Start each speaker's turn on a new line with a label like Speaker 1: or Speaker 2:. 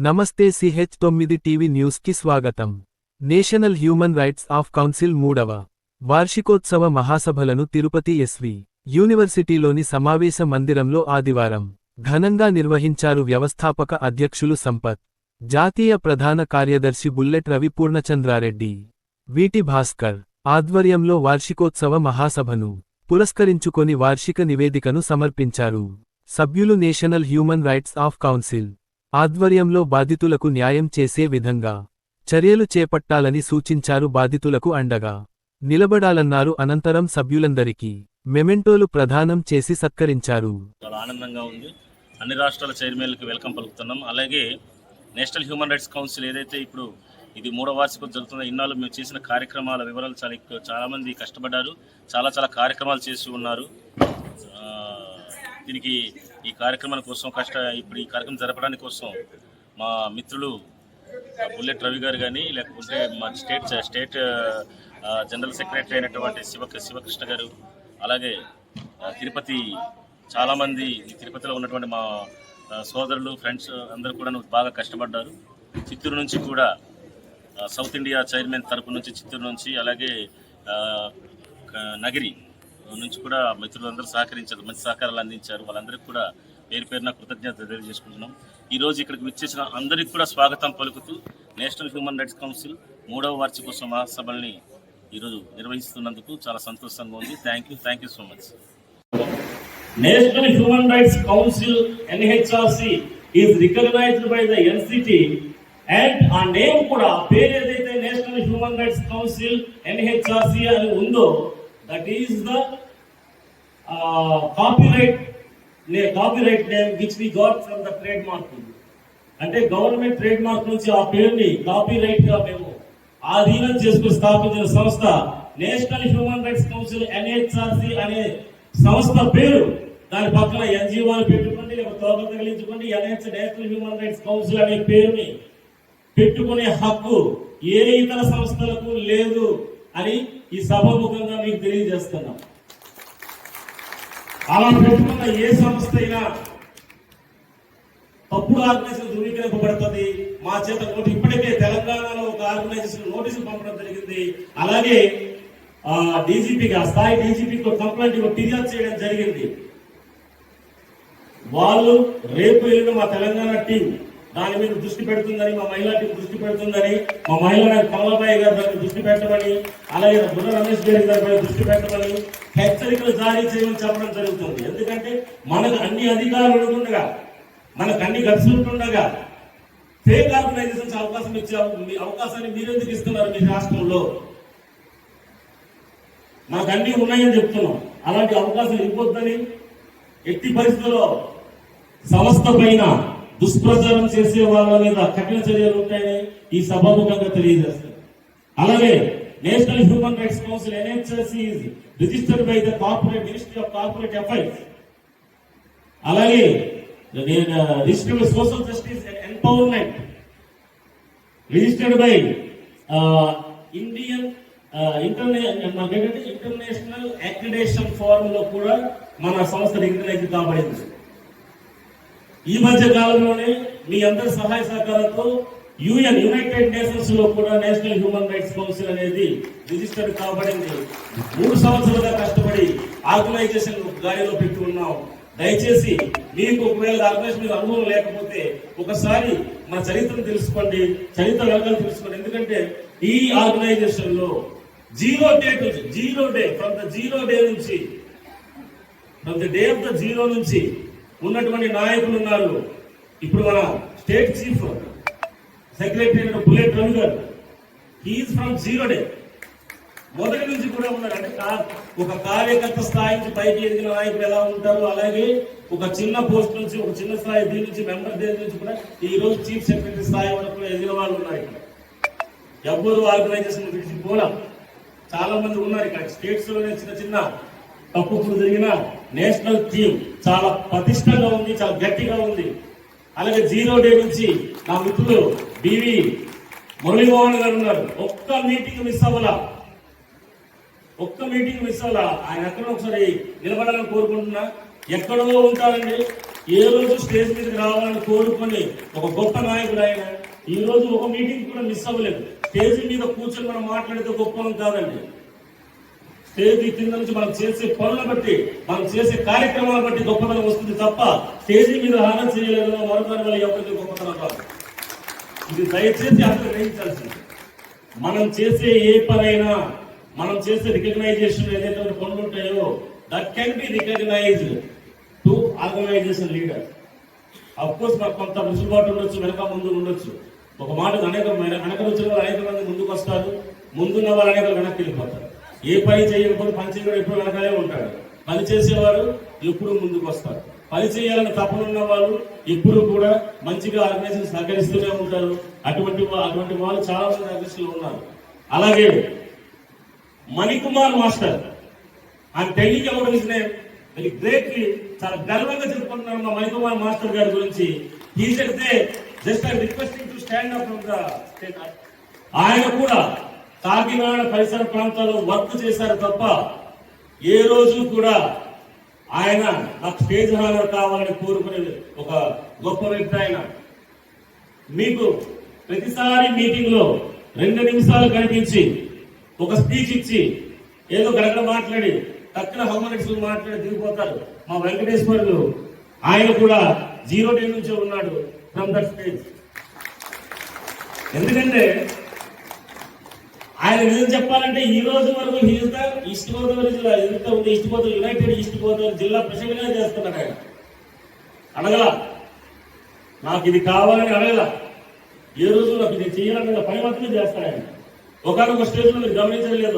Speaker 1: నమస్తే సిహెచ్ తొమ్మిది టీవీ న్యూస్కి స్వాగతం. National human rights of council మూడవ వార్షికోత్సవ మహాసభలను తిరుపతి ఎస్వి యూనివర్సిటీలోని సమావేశ మందిరంలో ఆదివారం ఘనంగా నిర్వహించారు వ్యవస్థాపక అధ్యక్షులు సంపత్ జాతీయ ప్రధాన కార్యదర్శి బుల్లెట్ రవి పూర్ణచంద్రారెడ్డి వీటి భాస్కర్ ఆధ్వర్యంలో వార్షికోత్సవ మహాసభను పురస్కరించుకొని వార్షిక నివేదికను సమర్పించారు. సభ్యులు national human rights of council ఆధ్వర్యంలో బాధితులకు న్యాయం చేసే విధంగా చర్యలు చేపట్టాలని సూచించారు బాధితులకు అండగా. నిలబడాలన్నారు అనంతరం సభ్యులందరికీ మెమెంటోలు ప్రదానం చేసి సత్కరించారు.
Speaker 2: చాలా ఆనందంగా ఉంది. అన్ని రాష్ట్రాల చైర్మన్లకు వెల్కమ్ పలుకుతున్నాం. అలాగే నేషనల్ హ్యూమన్ రైట్స్ కౌన్సిల్ ఏదైతే ఇప్పుడు ఇది మూడో వార్షికం జరుగుతుందో ఇన్నాళ్ళు మేము చేసిన కార్యక్రమాల వివరాలు చాలా చాలామంది కష్టపడ్డారు. చాలా చాలా కార్యక్రమాలు చేసి ఉన్నారు. దీనికి ఈ కార్యక్రమాల కోసం కష్ట ఇప్పుడు ఈ కార్యక్రమం జరపడానికి కోసం మా మిత్రులు బుల్లెట్ రవి గారు కానీ లేకపోతే మా స్టేట్ స్టేట్ జనరల్ సెక్రటరీ అయినటువంటి శివ శివకృష్ణ గారు అలాగే తిరుపతి చాలామంది తిరుపతిలో ఉన్నటువంటి మా సోదరులు ఫ్రెండ్స్ అందరూ కూడా బాగా కష్టపడ్డారు. చిత్తూరు నుంచి కూడా సౌత్ ఇండియా చైర్మన్ తరపు నుంచి చిత్తూరు నుంచి అలాగే నగిరి నుంచి కూడా మిత్రులందరూ సహకరించారు మంచి సహకారాలు అందించారు. వాళ్ళందరికీ కూడా పేరు పేరున కృతజ్ఞత తెలియజేసుకుంటున్నాం. ఈ రోజు ఇక్కడికి విచ్చేసిన అందరికీ కూడా స్వాగతం పలుకుతూ నేషనల్ హ్యూమన్ రైట్స్ కౌన్సిల్ మూడవ వార్షికోత్సవ మహాసభల్ని ఈరోజు నిర్వహిస్తున్నందుకు చాలా సంతోషంగా ఉంది. Thank you thank you so much
Speaker 3: national human rights council NHRC is recognised by the NCT and ఆ నేమ్ కూడా పేరు ఏదైతే national human rights council NHRC అని ఉందో that is the copyright copyright name which we got from the trade mark అంటే government trade mark నుంచి ఆ పేరుని కాపీరైట్గా మేము ఆధీనం చేసుకుని స్థాపించిన సంస్థ national human rights council NHRC అనే సంస్థ పేరు. దాని పక్కన ఎన్జిఓలు పెట్టుకోండి తోక తగిలించుకోండి. NH national human rights council అనే పేరుని పెట్టుకునే హక్కు ఏ ఇతర సంస్థలకు లేదు అని ఈ సభాముఖంగా మీకు తెలియజేస్తున్నాం. అలా పెట్టుకున్న ఏ సంస్థ అయినా తప్పుడు ఆర్గనైజేషన్ ధృవీకరింపబడుతుంది. మా చేత నోటి ఇప్పటికే తెలంగాణలో ఒక ఆర్గనైజేషన్ నోటీసులు పంపడం జరిగింది. అలాగే డీజీపీకి ఆ స్థాయి డీజీపీకి కంప్లైంట్ ఫిర్యాదు చేయడం జరిగింది. వాళ్ళు రేపు వెళ్ళిన మా తెలంగాణ టీం దాని మీద దృష్టి పెడుతుందని మా మహిళకి దృష్టి పెడుతుందని మా మహిళ కమలాబాయి గారి దాని దృష్టి పెట్టమని అలాగే బుర్ర రమేష్ గారి దానిపై దృష్టి పెట్టమని హెచ్చరికలు జారీ చేయమని చెప్పడం జరుగుతుంది. ఎందుకంటే మనకు అన్ని అధికారులు ఉండగా మనకు అన్ని గడుచుంటుండగా ఫేక్ ఆర్గనైజేషన్స్ అవకాశం ఇచ్చే మీ అవకాశాన్ని మీరెందుకు ఇస్తున్నారు మీ రాష్ట్రంలో? మనకు అన్ని ఉన్నాయని చెప్తున్నాం. అలాంటి అవకాశం ఇవ్వద్దని ఎట్టి పరిస్థితుల్లో సంస్థ పైన దుష్ప్రచారం చేసే వాళ్ళ మీద కఠిన చర్యలు ఉంటాయని ఈ సభాముఖంగా తెలియజేస్తారు అలాగే national human rights council NHSC registered by the corporate ministry of corporate affairs. అలాగే registered social justice empowerment. Registered by Indian మనకేంటంటే ఇంటర్నేషనల్ అక్రిడేషన్ ఫోరం లో కూడా మన సంస్థ రికగ్నైజ్ కాబడింది. ఈ మధ్య కాలంలోనే మీ అందరి సహాయ సహకారంతో యుఎన్ యునైటెడ్ నేషన్స్లో కూడా నేషనల్ హ్యూమన్ రైట్స్ కౌన్సిల్ అనేది రిజిస్టర్ కాబడింది. మూడు సంవత్సరాలుగా కష్టపడి ఆర్గనైజేషన్ గాడిలో పెట్టి ఉన్నాం. దయచేసి మీకు ఒకవేళ ఆర్గనైజేషన్ మీద అనుభవం లేకపోతే ఒకసారి మన చరిత్రను తెలుసుకోండి. చరిత్ర వెనకాల తెలుసుకోండి. ఎందుకంటే ఈ ఆర్గనైజేషన్లో zero day zero day from the zero day నుంచి from the day of the zero నుంచి ఉన్నటువంటి నాయకులు ఉన్నారు. ఇప్పుడు మన state chief secretary bullet Ravi గారు హీఈస్ ఫ్రమ్ జీరో డే మొదటి నుంచి కూడా ఉన్నారు. అంటే ఒక కార్యకర్త స్థాయి నుంచి పైకి ఎదిగిన నాయకులు ఎలా ఉంటారు? అలాగే ఒక చిన్న పోస్ట్ నుంచి ఒక చిన్న స్థాయి దీని నుంచి మెంబర్ దేని నుంచి కూడా ఈ రోజు చీఫ్ సెక్రటరీ స్థాయి వరకు ఎదిగిన వాళ్ళు ఉన్నారు ఇక్కడ. ఎవ్వరు ఆర్గనైజేషన్ విడిచి పోలా చాలా మంది ఉన్నారు ఇక్కడ. స్టేట్స్లోనే చిన్న చిన్న తప్పులు జరిగిన నేషనల్ థీమ్ చాలా పటిష్టంగా ఉంది చాలా గట్టిగా ఉంది. అలాగే జీరో డే నుంచి నా మిత్రులు బివి మురళీమోహన్ గారు ఉన్నారు. ఒక్క మీటింగ్ మిస్ అవ్వాలా? ఒక్క మీటింగ్ మిస్ అవ్వాలా? ఆయన ఎక్కడో ఒకసారి నిలబడాలని కోరుకుంటున్నా. ఎక్కడో ఉంటారండి ఏ రోజు స్టేజ్ మీదకి రావాలని కోరుకొని ఒక గొప్ప నాయకుడు ఆయన. ఈ రోజు ఒక మీటింగ్ కూడా మిస్ అవ్వలేదు. స్టేజ్ మీద కూర్చొని మనం మాట్లాడితే గొప్పలం కాదండి. స్టేజీ కింద నుంచి మనం చేసే పనులను బట్టి మనం చేసే కార్యక్రమాలను బట్టి గొప్పతనం వస్తుంది తప్ప స్టేజీ మీద హానం చేయలేదు మరొకరి వల్ల ఎవరికి గొప్పతనం రాదు ఇది దయచేసి అందరూ గ్రహించాల్సింది. మనం చేసే ఏ పనైనా మనం చేసే రికగ్నైజేషన్ ఏదైతే పనులు ఉంటాయో that can be recognised to organisation leader of course మాకు కొంత వెసులుబాటు ఉండొచ్చు వెనక ముందు ఉండొచ్చు. ఒక మాట అనేక వెనక వచ్చిన వాళ్ళు అనేక మంది ముందుకు వస్తారు ముందున్న వాళ్ళు అనేక వెనక్కి వెళ్ళిపోతారు. ఏ పని చేయకపోతే పని చేయడం ఎప్పుడు వెనకాలే ఉంటాడు. పని చేసేవారు ఎప్పుడు ముందుకు వస్తారు. పని చేయాలని తపనున్న వాళ్ళు ఎప్పుడు కూడా మంచిగా ఆర్గనైజేషన్ సహకరిస్తూనే ఉంటారు. అటువంటి అటువంటి వాళ్ళు చాలా మంది ఆర్గనైజేషన్లో ఉన్నారు. అలాగే మణికుమార్ మాస్టర్ ఆయన telling about his name very greatly చాలా గర్వంగా చెప్పుకుంటున్నారు మా మణికుమార్ మాస్టర్ గారి గురించి. ఈ చెప్తే just I requesting to stand up from the ఆయన కూడా కాకినాడ పరిసర ప్రాంతాల్లో వర్క్ చేశారు తప్ప ఏ రోజు కూడా ఆయన నాకు స్టేజ్ హానర్ కావాలని కోరుకునే ఒక గొప్ప వ్యక్తి ఆయన. మీకు ప్రతిసారి మీటింగ్లో రెండు నిమిషాలు కనిపించి ఒక స్పీచ్ ఇచ్చి ఏదో గడగడ మాట్లాడి తక్కువ హౌమనిట్స్ మాట్లాడి దిగిపోతారు. మా వెంకటేశ్వరులు ఆయన కూడా జీరో డే నుంచే ఉన్నాడు ఫ్రమ్ దట్ స్టేజ్. ఎందుకంటే ఆయన నిజం చెప్పాలంటే ఈ రోజు వరకు హీజ్ ద ఈస్ట్ గోదావరి జిల్లా ఎంత ఉంది? East Godavari united east Godavari జిల్లా ప్రెసిడెంట్ చేస్తున్నాడు ఆయన. అడగల? నాకు ఇది కావాలని అడగల? ఏ రోజు నాకు ఇది చేయాలన్న పని మాత్రమే చేస్తాడు ఆయన. ఒకనొక స్టేజ్లో మీరు గమనించలేదు.